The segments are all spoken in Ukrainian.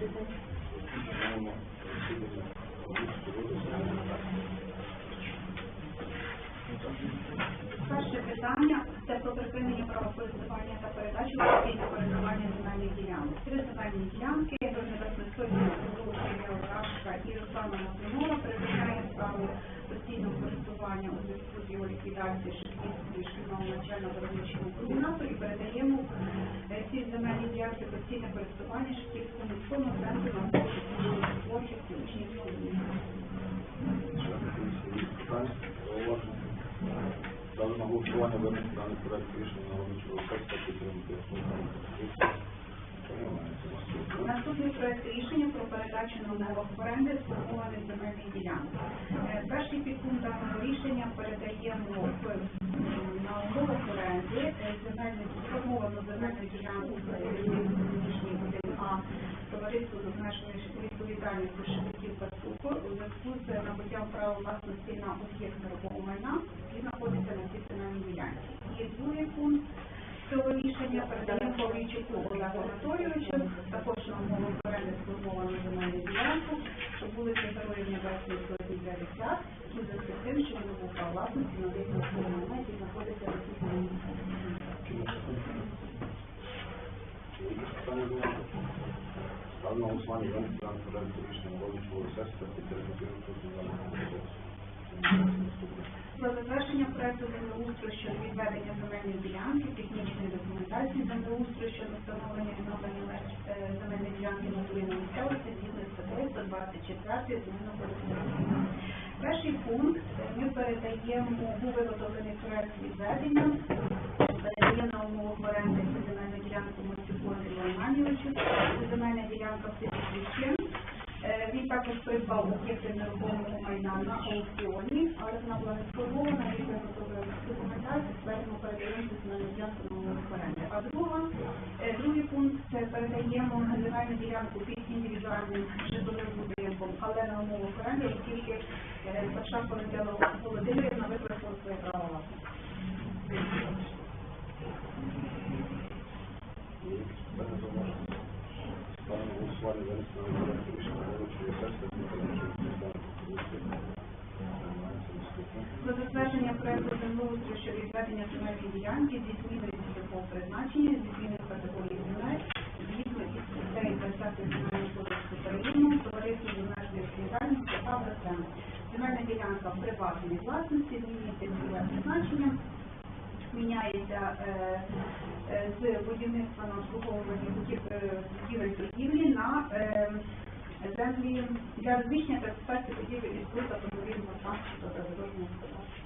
Thank you. Питання це про припинення правокористування та передачу в постійне користування земельних ділянок. Три земельні ділянки до Небесної Сотні і Руслана Маслинова припиняє право постійного користування у зв'язку з його ліквідацією Шевківської шкільного навчального виробничого комбінату і передаємо е, ці земельні ділянки постійне користування Шевківському міському центру науково творчості учнів школи. Члени комісії є питання, зауваження. Ставлю на голосування винести даний проект рішення на робочого сесії підтримки основного пропозиції. Приймається наступне. Наступний проект рішення про передачу на оренди сформованих земельних ділянок. Е, Перший підпункт даного рішення передаємо на умовах оренди е, земельну сформовану земельну ділянку 1А товариству з обмеженою відповідальністю Шепетів Пацуко у зв'язку з набуттям права власності на об'єкт нерухомого майна, який знаходиться на цій земельній ділянці. І другий пункт цього рішення передаємо Павлійчуку Олегу Анатолійовичу, також на умову оренди сформовану земельну ділянку, що вулиця Героїв Небесної Сотні 50, і за тим, що він був прав власності на об'єкт нерухомого майна, який знаходиться на цій ділянці. Чи є голосування винести даний проект рішення на робочого сесії та наступне. Про затвердження проекту землеустрою щодо відведення земельної ділянки, технічної документації землеустрою щодо встановлення відновлення е, земельної ділянки на турі місцевості згідно з статтею 124 земельного кодексу. Перший пункт е, ми передаємо був виготовлений проект відведення, передаємо на оренди земельну ділянку Романівичу, земельна ділянка селі Е, Він також придбав об'єкти нерухомого майна на аукціоні, але вона була не сформована, він виготовив документацію, звернемо передаємо земельну ділянку на оренди. А друга, е, другий пункт це передаємо земельну ділянку під індивідуальним житловим будинком, але на умовах оренди, і тільки е, Паша Полетела Володимирівна використала своє право власності. Є якісь питання зауваження? Ставлю на голосування винести даний проект рішення на робочого сесії та підтримки основного пропозиції. Приймається наступне. Про затвердження проекту землеустрою щодо відведення земельної ділянки зміною цільового призначення, зі зміною категорії земель, згідно із статтею 20 Земельного кодексу України, товариство з обмеженою відповідальністю «Агросем». Земельна ділянка в приватній власності, змінюється цільове призначення, міняється е, е, з будівництва на обслуговування е, будівель торгівлі на землі для розміщення та експлуатації будівель і споруд автомобільного транспорту та дорожнього господарства.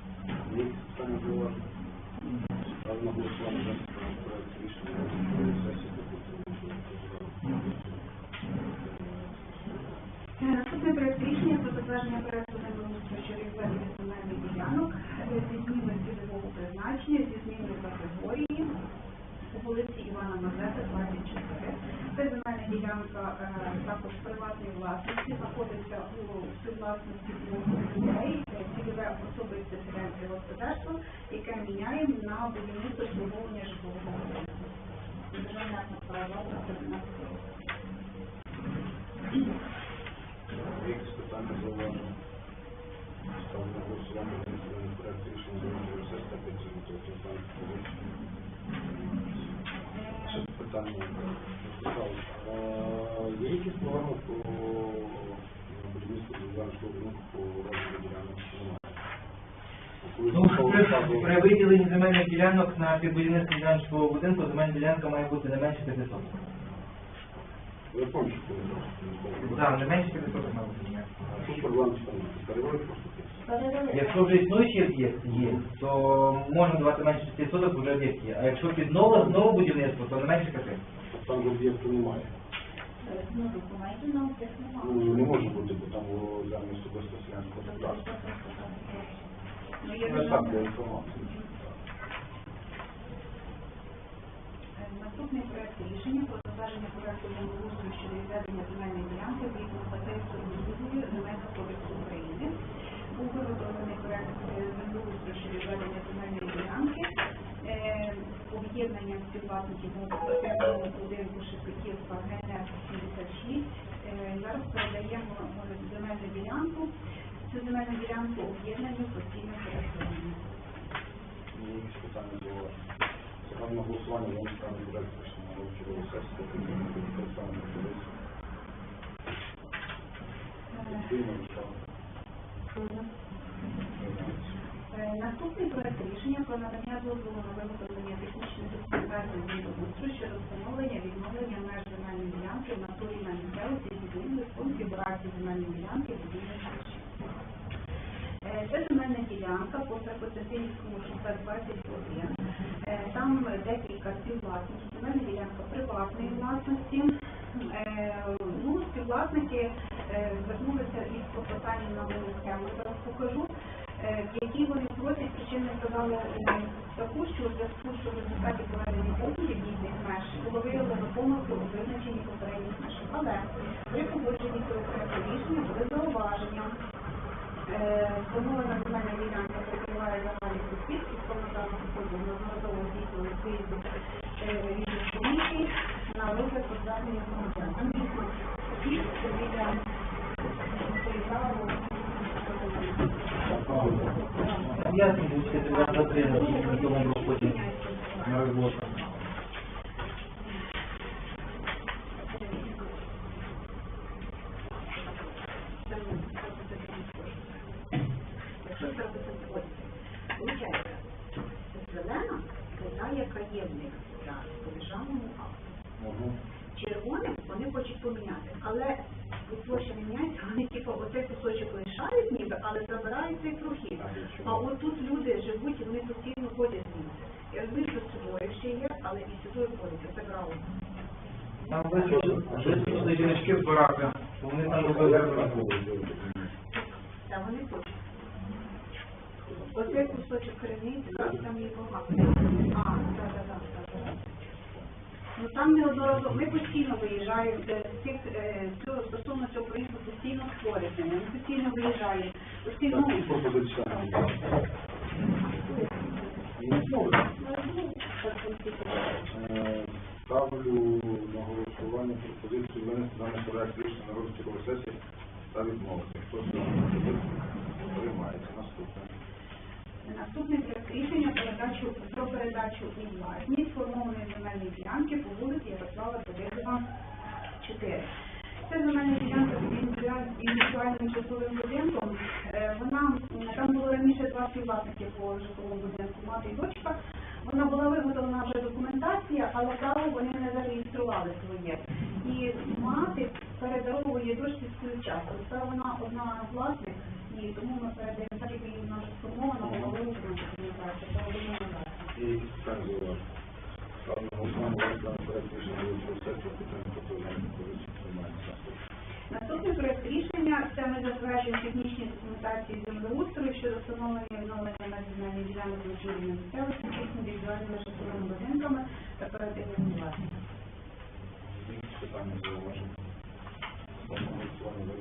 Ставлю на голосування проект рішення сесії Наступний проект рішення про затвердження землеустрою щодо ділянок зі зміною цільового призначення, зі зміною категорії по вулиці Івана Мазепи, 24. Це земельна ділянка е, також приватної власності, знаходиться у співвласності двох людей, цільове особисте селянське господарство, яке міняємо на будівництво обслуговування житлового будинку. Державна права. Є якісь питання зауваження? Є якісь програми по будівництву державного будинку по розвитку ділянок? При, при виділенні земельних ділянок на підбудівництво ділянського будинку земельна ділянка має бути не менше 500. Коли не менше 500 має бути. А Тут проблема що переводить просто. Якщо вже існуючий об'єкт є, то можна давати менше 500 соток вже об'єкт є. А якщо під нове, нове будівництво, то не менше 5. Тобто Там об'єкту немає. Ну, документів нам цих немає. Ну, не може бути, бо там землі особисто селянського господарства. Ну, є Ну, так, для інформації. Е, Наступний проект рішення про затвердження проекту землеустрою щодо відведення земельної ділянки згідно статтею 42 Земельного кодексу України. Був виготовлений проект е, землеустрою щодо відведення земельної ділянки. Е, об'єднання співвласників багатоквартирного будинку Шепетівка ГНР 76. Е, Зараз передаємо е, земельну ділянку. Цю земельну ділянку об'єднанню постійно користування. На голосування, воно ставимо проект рішення на чергову сесію, та підтримати використання комісії. Дивно, що Е, Наступний проект рішення про надання дозволу на виготовлення технічної документації з землеустрою щодо встановлення відновлення меж земельної ділянки в натурі на місцевості з відповідною конфігурації земельної ділянки будівельних площі. Е, Це земельна ділянка по Константинівському шосе 21. Е, Там декілька співвласників. Земельна ділянка приватної власності. Е, Ну, співвласники е, звернулися із клопотанням на схему, зараз покажу, е, в якій вони просять причину сказали е, таку, що в зв'язку, що в результаті проведення обмірів дійсних меж було виявлено помилки у визначенні попередніх меж. Але при погодженні цього проекту рішення були зауваження. Е, Встановлена земельна ділянка прикриває загальні суспільства, повноправно походу неодноразово дійсно е, різних комісій на розгляд по громадян. Там дійсно це біля Політаву. Ясно, будете треба затримати на тому розході на роботу. Якщо зробити ось, виходить, зелена це та, яка є в них зараз по державному акту. Угу. Червоним вони хочуть поміняти, але тут площа не міняється, вони типу оцей кусочок лишають ніби, але забирають цей прохід. А от тут люди живуть і вони постійно ходять звідси. Я розумію, що сюдою ще є, але і сюдою ходять, це правильно. Там висушили жіночки в бараках, вони там робили роботу. Та вони хочуть. Оцей кусочок криниці, там є багато. А, так, так, так, так. Ну там неодноразово, ми постійно виїжджаємо цих, е, цього, стосовно цього проєкту постійно створюємо, ми постійно виїжджаємо. Постійно, Так, пропозиція. Ну, Е, Ставлю на голосування пропозицію винести даний проект рішення на розгляд сесії та відмовити. Хто за? Приймається. Наступне. Наступний проект рішення передачу, про передачу у власність формованої земельної ділянки по вулиці Ярослава Давидова, 4. Це земельна ділянка індивідуаль- індивідуальним житловим будинком. Е, Вона, там було раніше два співвласники по житловому будинку, мати і дочка. Вона була виготовлена вже документація, але право вони не зареєстрували своє. І мати передаровує дочці свою частку. Це вона одна власник, і тому ми передаємо, так як її вона вже сформована, була виготовлена документація, питання до вас? Ставлю на голосування винести даний проект рішення на розгляд чергової сесії та підтримати пропозицію. Наступний проект рішення це ми затверджуємо технічні документації землеустрою щодо встановлення і відновлення на земельних ділянок на місцевості індивідуальними житловими будинками та передивними власниками. Якісь питання зауваження? Голосування.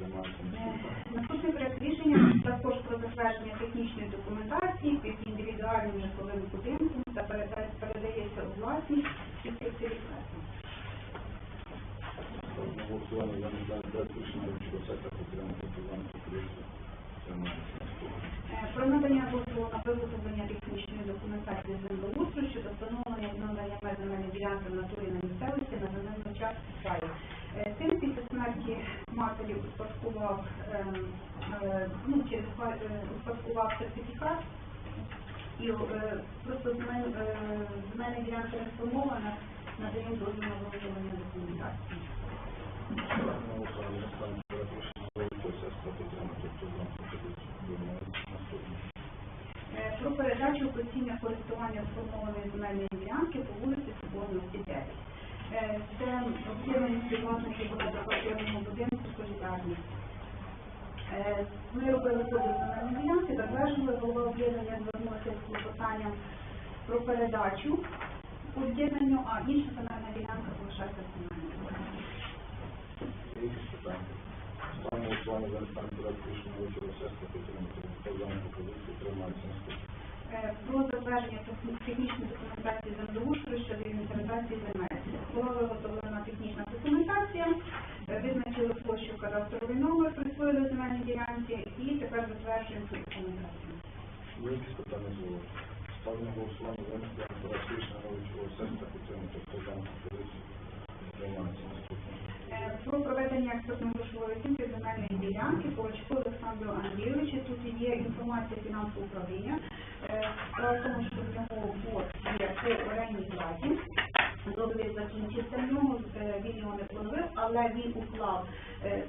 Наступне. Наступний проект рішення також про затвердження технічної документації під індивідуальним житловим будинком та передається у власність на голосування винести даний проект рішення на розгляд чергової сесії та підтримати пропозицію. Приймається. Наступне. Е, Про надання дозволу на виготовлення технічної документації землеустрою щодо встановлення і меж земельної ділянки в натурі на місцевості на земельну час паю. Син після смерті матері успадкував, ем, е, ну, е, успадкував сертифікат і е, просто земель- е, земельна ділянка не сформована, надаємо дозвіл на виготовлення документації. Про передачу офіційне користування сформованої земельної ділянки по вулиці Соборності 9. Е, Це об'єднані співвласники багатоквартирного будинку «Солідарність». Е, Ми робили поділ земельної ділянки, затверджували, голова об'єднання звернулася з клопотанням про передачу об'єднанню, а інша земельна ділянка залишається в Е, Про затвердження тех- технічної документації землеустрою щодо інвентаризації земель. Була виготовлена технічна документація, е, визначили площу кадастровий номер, присвоїли земельній ділянці і тепер затверджуємо цю документацію. Є якісь питання з голови? На голосування за останній проект рішення вичерпу сесії та підтримати. Хто за дану пропозицію приймається наступне. Е, Про проведення оцінки земельної ділянки Ковачку Олександру Андрійовичу. Тут є інформація фінансового управління. Е, тому, що в нього борг є по орендній платі. Договір закінчився в нього, е, він його не поновив, але він уклав е,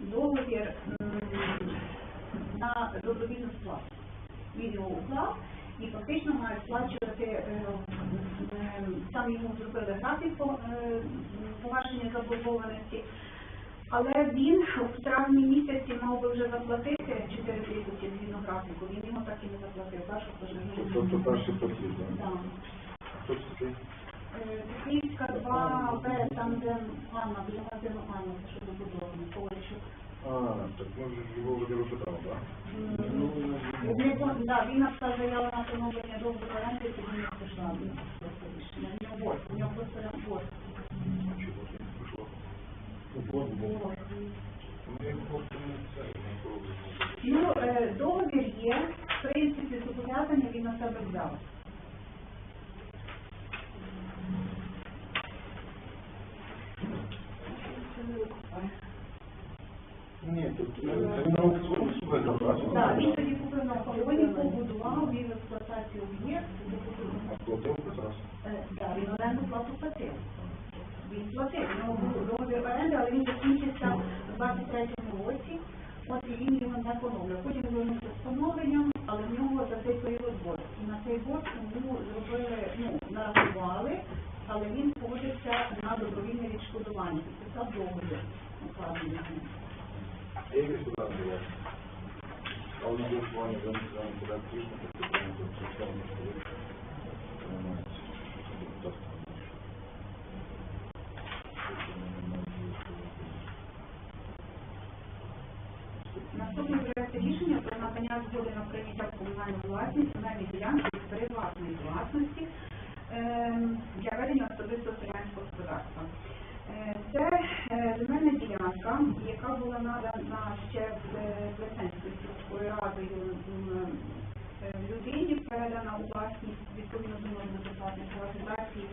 договір на добровільну сплату. Він його уклав і фактично має сплачувати, там йому зробили графік погашення заборгованості, але він в травні місяці мав би вже заплатити 4 тисячі згідно графіку, він його так і не заплатив. Тобто перший платіж, так? Так. Хто це такий? Київська 2 Б, там де Анна, біля магазину Анна, це що добудовано, Ковальчук. А, так ми ж його вже розпитали, так? Пон- він написав заяву на поновлення договору оренди, тоді не пішла. нього борг, в нього просто борг. Ну, е, договір є, в принципі, зобов'язання він на себе взяв. Ні, тут е, на аукціоні виграв, Так, так? він тоді купив на аукціоні, побудував, він експлуатацію об'єкт, тоді купив. А платив зараз? Е, Так, він оренду плату платив. Він платив, у нього був договір оренди, але він закінчився у 23-му році, от і він його не поновлював. Потім звернувся з поновленням, але в нього за цей період борг. І на цей борг йому зробили, ну, нарахували, але він погодився на добровільне відшкодування. Підписав договір укладений. з ним. А є якісь питання до вас? Але порядок рішення. Наступний проект рішення про надання згоди на прийняття в комунальну власність земельної ділянки з приватної власності ем, для ведення особистого селянського господарства. Е, Це е, земельна ділянка, яка була надана ще е, Сільською радою е, людині, передана у власність відповідно до норми державної приватизації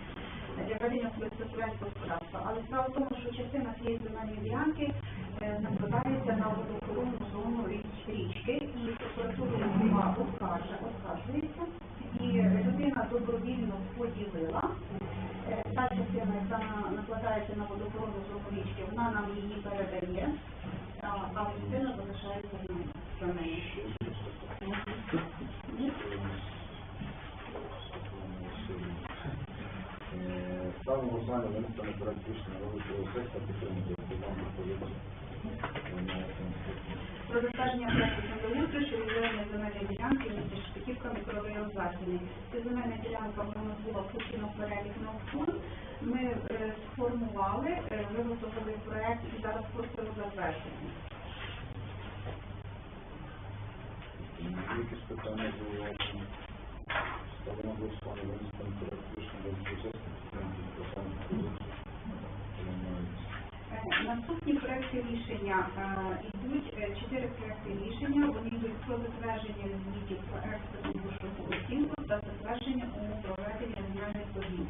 для ведення особистого господарства. Але справа в тому, що частина цієї земельної ділянки е, накладається на водоохоронну зону річ- річки, і прокуратура була оскаржа, оскаржується, і людина добровільно поділила. Е, Та частина, яка накладається на водоохоронну зону річки, вона нам її передає, а частина залишається в неї- за нею. Ставимо голосування за національний порядок рішення робочого сектора підтримати. Приймається наступне. Про затвердження проекту землеустрою щодо відведення земельної ділянки між Шпиківка мікрорайон Західний. Ця земельна ділянка в нас була включена в перелік на аукціон. Ми е, сформували, е, виготовили проект і зараз просто його затверджуємо. Якісь питання до вас? Ставимо голосування за національний порядок рішення робочого сектора підтримати державну політику. Приймається. Е, Наступні проекти рішення е, йдуть е, чотири проекти рішення. Вони йдуть про затвердження звітів про експертну грошову оцінку та затвердження умов проведення земельних торгів.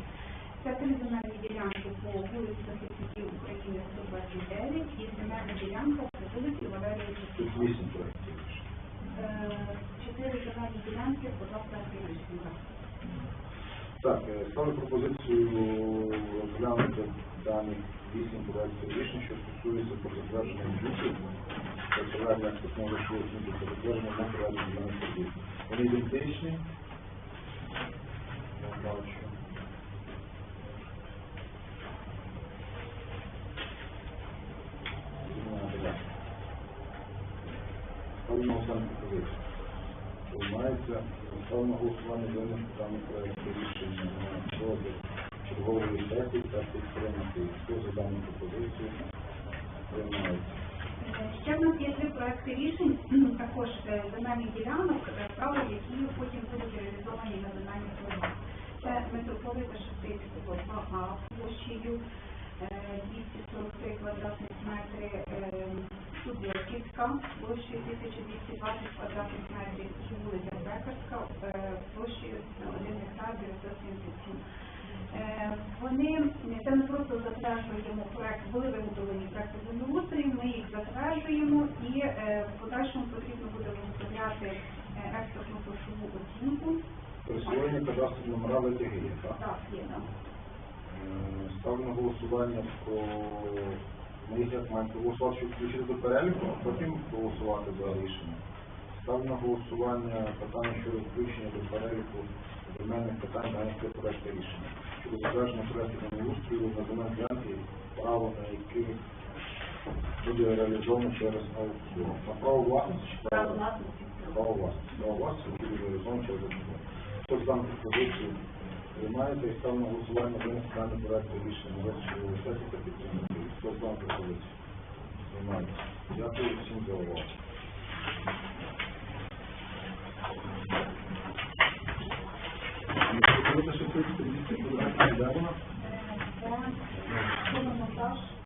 Це три земельні ділянки по вулиці Захисників України 129 і земельна ділянка по вулиці Валерія Тут Чесніка. Е, Чотири земельні ділянки по два проекти рішення. Так, е, ставлю пропозицію розглянути дані вісім проєктів рішень, що стосується про затвердження та проведення рішення та затвердження на проведення. Вони ідентичні. Я бачу. Зміна Ставлю на останню пропозицію. Приймається ставлю на голосування за даний проект рішення на розгляд чергової сесії та підтримати. Хто за дану пропозицію? Приймається. Ще в нас є три проекти рішень, також е, земельних ділянок, е, право, які потім будуть реалізовані на земельних торгах. Це митрополита Шептицького площею 243 квадратних метри, е, Судилківська площею 1220 квадратних метрів і вулиця Бекарська е, площею 1 гектар 977 Е, Вони це ми просто затверджуємо проект, були виготовлені проекти землеустрою, ми їх затверджуємо і е, в подальшому потрібно буде виготовляти е, експертну грошову оцінку. Присвоєння кадастрові номера ВТГ так? Так, є там. Е, Ставлю на голосування про... Їх маємо проголосувати, щоб включити до переліку, а потім голосувати за рішення. Ставлю на голосування питання щодо включення до переліку земельних питань на яке проекти рішення. Щодо затвердження проекту землеустрою на земельні ділянки, право на яких буде реалізовано через аукціон. На право власності чи Право власності. Право власності. Право власності, буде реалізовано через аукціон. Хто за дану пропозицію Приймається і ставлено голосування винести даний проект рішення Городської університету та підтримати. Хто з вами пропозиції? Приймається. Дякую всім за увагу. Дякую.